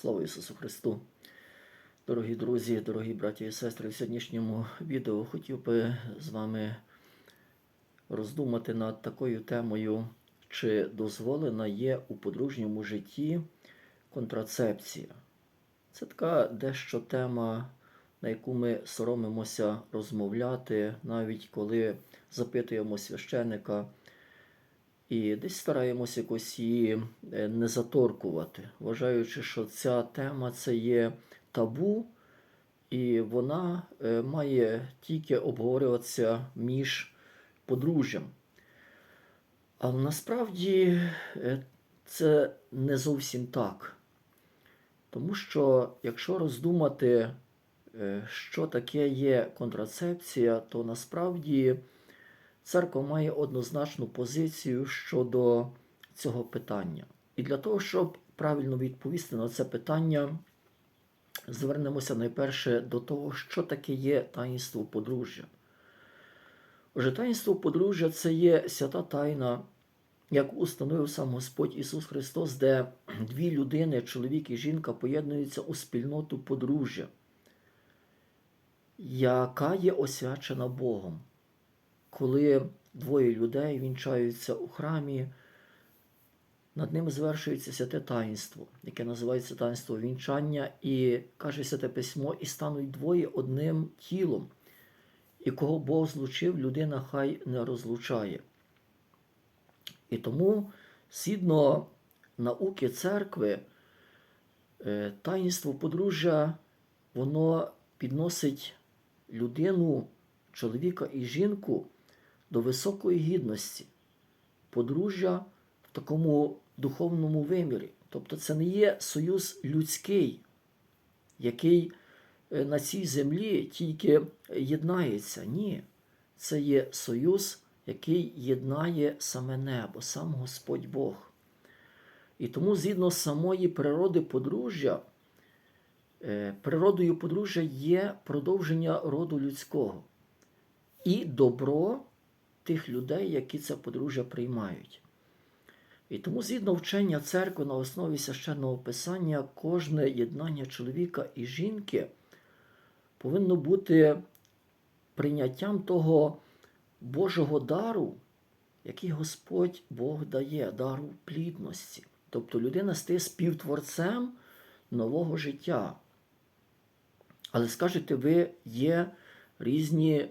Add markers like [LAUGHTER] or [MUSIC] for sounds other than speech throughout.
Слава Ісусу Христу! Дорогі друзі, дорогі браті і сестри, в сьогоднішньому відео хотів би з вами роздумати над такою темою, чи дозволена є у подружньому житті контрацепція. Це така дещо тема, на яку ми соромимося розмовляти, навіть коли запитуємо священика і десь стараємося якось її е, не заторкувати, вважаючи, що ця тема це є табу, і вона е, має тільки обговорюватися між подружжям. А насправді е, це не зовсім так. Тому що, якщо роздумати, що таке є контрацепція, то насправді церква має однозначну позицію щодо цього питання. І для того, щоб правильно відповісти на це питання, звернемося найперше до того, що таке є таїнство подружжя. Отже, таїнство подружжя це є свята тайна, як установив сам Господь Ісус Христос, де дві людини, чоловік і жінка, поєднуються у спільноту подружжя, яка є освячена Богом. Коли двоє людей вінчаються у храмі, над ними звершується святе таїнство, яке називається таїнство вінчання, і каже святе письмо, і стануть двоє одним тілом, і кого Бог злучив, людина хай не розлучає. І тому, згідно науки церкви, е, таїнство подружжя, воно підносить людину, чоловіка і жінку до високої гідності, подружжя в такому духовному вимірі. Тобто це не є союз людський, який е, на цій землі тільки єднається. Ні, це є союз, який єднає саме небо, сам Господь Бог. І тому, згідно самої природи подружжя, е, природою подружжя є продовження роду людського і добро тих людей, які це подружжя приймають. І тому, згідно вчення церкви на основі священного писання, кожне єднання чоловіка і жінки повинно бути прийняттям того Божого дару, який Господь Бог дає, дару плідності. Тобто людина стає співтворцем нового життя. Але скажете, ви є різні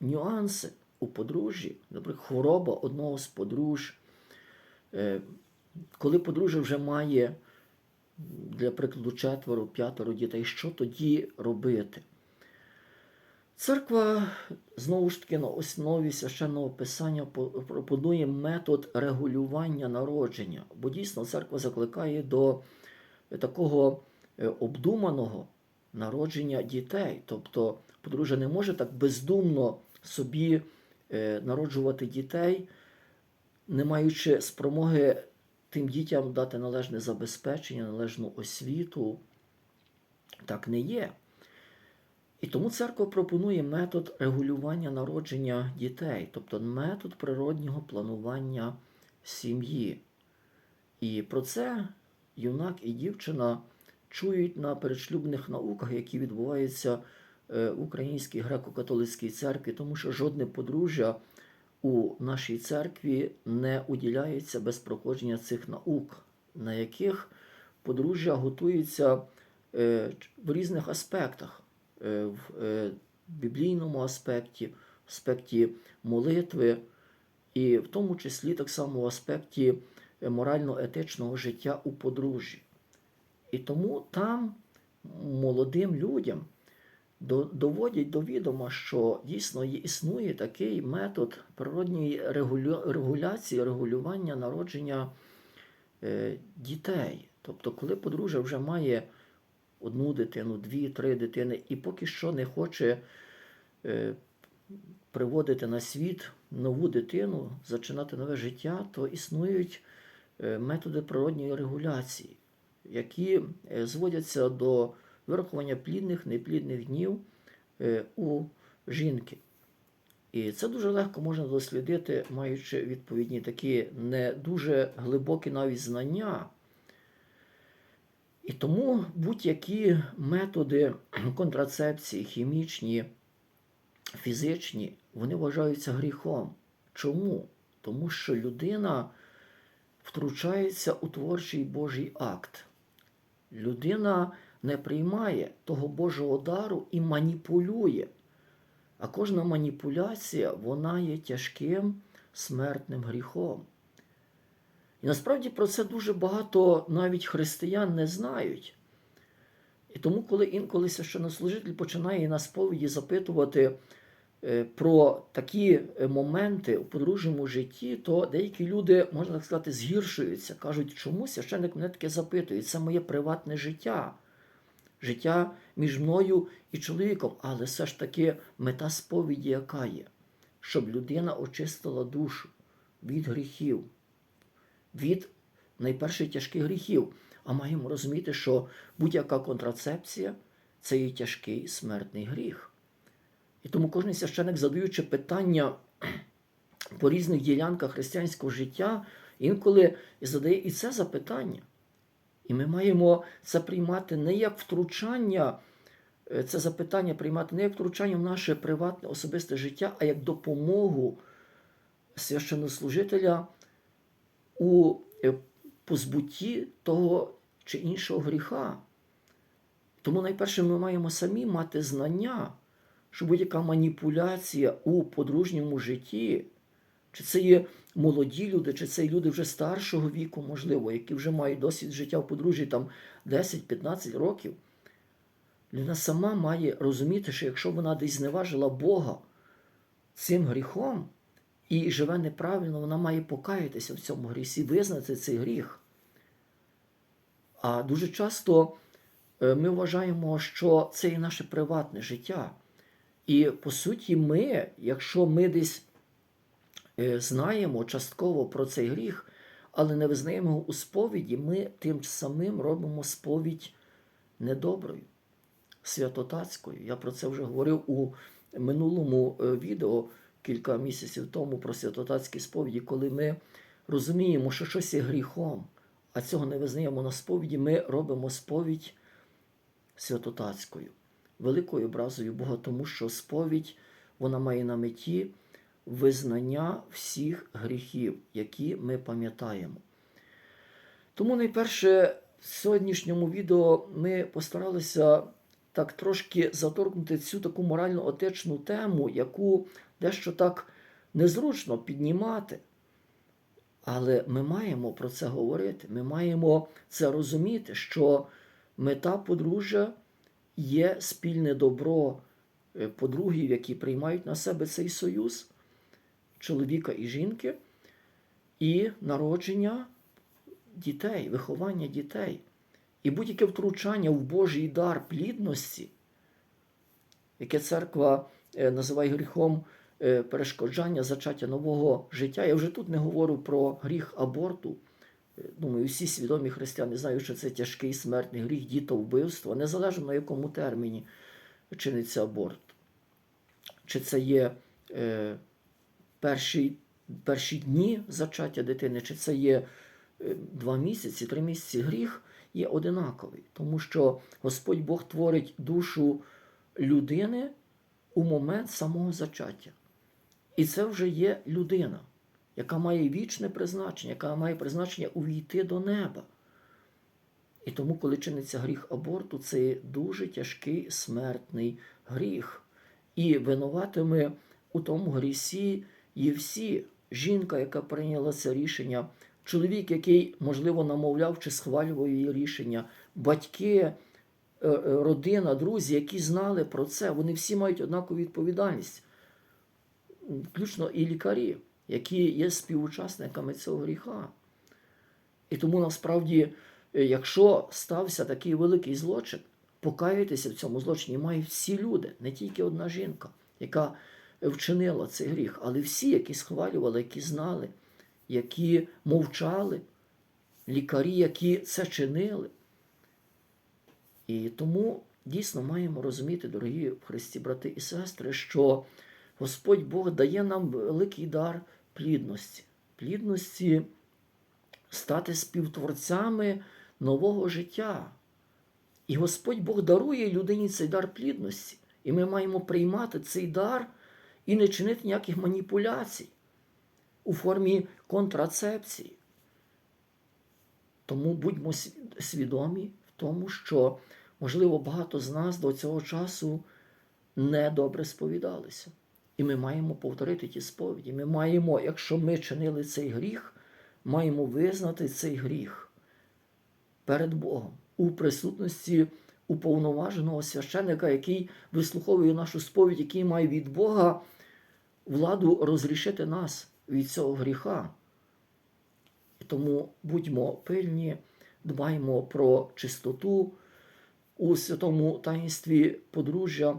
нюанси у подружжі, наприклад, хвороба одного з подружжя. Е, Коли подружжя вже має, для прикладу, четверо, п'ятеро дітей, що тоді робити? Церква, знову ж таки, на основі священного писання пропонує метод регулювання народження, бо дійсно церква закликає до такого е, обдуманого народження дітей. Тобто подружжя не може так бездумно собі народжувати дітей, не маючи спромоги тим дітям дати належне забезпечення, належну освіту. Так не є. І тому церква пропонує метод регулювання народження дітей, тобто метод природнього планування сім'ї. І про це юнак і дівчина чують на передшлюбних науках, які відбуваються е, Українській греко-католицькій церкві, тому що жодне подружжя у нашій церкві не уділяється без проходження цих наук, на яких подружжя готуються е, в різних аспектах, Е, в е, біблійному аспекті, в аспекті молитви, і в тому числі так само в аспекті е, морально-етичного життя у подружжі. І тому там молодим людям доводять до відома, що дійсно існує такий метод природньої регуляції, регулювання народження е, дітей. Тобто, коли подружжя вже має одну дитину, дві, три дитини, і поки що не хоче е, приводити на світ нову дитину, зачинати нове життя, то існують е, методи природньої регуляції, які зводяться до вирахування плідних, неплідних днів е, у жінки. І це дуже легко можна дослідити, маючи відповідні такі не дуже глибокі навіть знання. І тому будь-які методи [CLEARS THROAT] контрацепції, хімічні, фізичні, вони вважаються гріхом. Чому? Тому що людина втручається у творчий Божий акт. Людина не приймає того Божого дару і маніпулює. А кожна маніпуляція вона є тяжким смертним гріхом. І насправді про це дуже багато навіть християн не знають. І тому, коли інколи священнослужитель починає на сповіді запитувати е, про такі е, моменти у подружньому житті, то деякі люди, можна так сказати, згіршуються, кажуть, чому священник мене таке запитує? Це моє приватне життя, життя між мною і чоловіком. Але все ж таки мета сповіді, яка є, щоб людина очистила душу від гріхів, від найперше тяжких гріхів. А маємо розуміти, що будь-яка контрацепція це є тяжкий смертний гріх. І тому кожен священик, задаючи питання [CLEARS THROAT] по різних ділянках християнського життя, інколи задає і це запитання. І ми маємо це приймати не як втручання, е, це запитання приймати не як втручання в наше приватне особисте життя, а як допомогу священнослужителя у е, позбутті того чи іншого гріха. Тому найперше ми маємо самі мати знання, що будь-яка маніпуляція у подружньому житті, чи це є молоді люди, чи це є люди вже старшого віку, можливо, які вже мають досвід життя в подружжі там 10-15 років, людина сама має розуміти, що якщо вона десь зневажила Бога цим гріхом і живе неправильно, вона має покаятися в цьому грісі, визнати цей гріх. А дуже часто е, ми вважаємо, що це і наше приватне життя. І по суті, ми, якщо ми десь знаємо частково про цей гріх, але не визнаємо його у сповіді, ми тим самим робимо сповідь недоброю, святотатською. Я про це вже говорив у минулому е, відео кілька місяців тому про святотатські сповіді, коли ми розуміємо, що щось є гріхом а цього не визнаємо на сповіді, ми робимо сповідь святотатською, великою образою Бога, тому що сповідь вона має на меті визнання всіх гріхів, які ми пам'ятаємо. Тому найперше в сьогоднішньому відео ми постаралися так трошки заторкнути цю таку морально отечну тему, яку дещо так незручно піднімати. Але ми маємо про це говорити. Ми маємо це розуміти, що мета подружжя є спільне добро е, подругів, які приймають на себе цей союз, чоловіка і жінки, і народження дітей, виховання дітей. І будь-яке втручання в Божий дар плідності, яке церква е, називає гріхом Е, перешкоджання зачаття нового життя. Я вже тут не говорю про гріх аборту. Е, думаю, всі свідомі християни знають, що це тяжкий смертний гріх дітовбивства, незалежно на якому терміні чиниться аборт. Чи це є перші перші дні зачаття дитини, чи це є е, два місяці, три місяці гріх є одинаковий, тому що Господь Бог творить душу людини у момент самого зачаття. І це вже є людина, яка має вічне призначення, яка має призначення увійти до неба. І тому, коли чиниться гріх аборту, це є дуже тяжкий смертний гріх. І винуватими у тому грісі є всі жінка, яка прийняла це рішення, чоловік, який, можливо, намовляв чи схвалював її рішення, батьки, е, е, родина, друзі, які знали про це, вони всі мають однакову відповідальність включно і лікарі, які є співучасниками цього гріха. І тому насправді, е, якщо стався такий великий злочин, покаятися в цьому злочині мають всі люди, не тільки одна жінка, яка вчинила цей гріх, але всі, які схвалювали, які знали, які мовчали, лікарі, які це чинили. І тому дійсно маємо розуміти, дорогі Христі, брати і сестри, що Господь Бог дає нам великий дар плідності, плідності стати співтворцями нового життя, І Господь Бог дарує людині цей дар плідності. І ми маємо приймати цей дар і не чинити ніяких маніпуляцій у формі контрацепції. Тому будьмо свідомі в тому, що, можливо, багато з нас до цього часу недобре сповідалися. І ми маємо повторити ті сповіді. Ми маємо, якщо ми чинили цей гріх, маємо визнати цей гріх перед Богом у присутності уповноваженого священика, який вислуховує нашу сповідь, який має від Бога владу розрішити нас від цього гріха. Тому будьмо пильні, дбаймо про чистоту у святому таїнстві подружжя,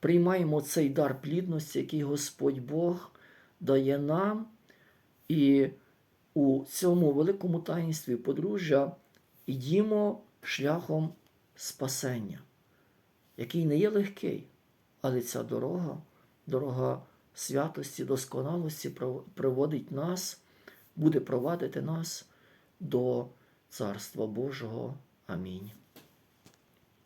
приймаємо цей дар плідності, який Господь Бог дає нам, і у цьому великому таїнстві подружжя ідімо шляхом спасення, який не є легкий, але ця дорога, дорога святості, досконалості приводить нас, буде провадити нас до Царства Божого. Амінь.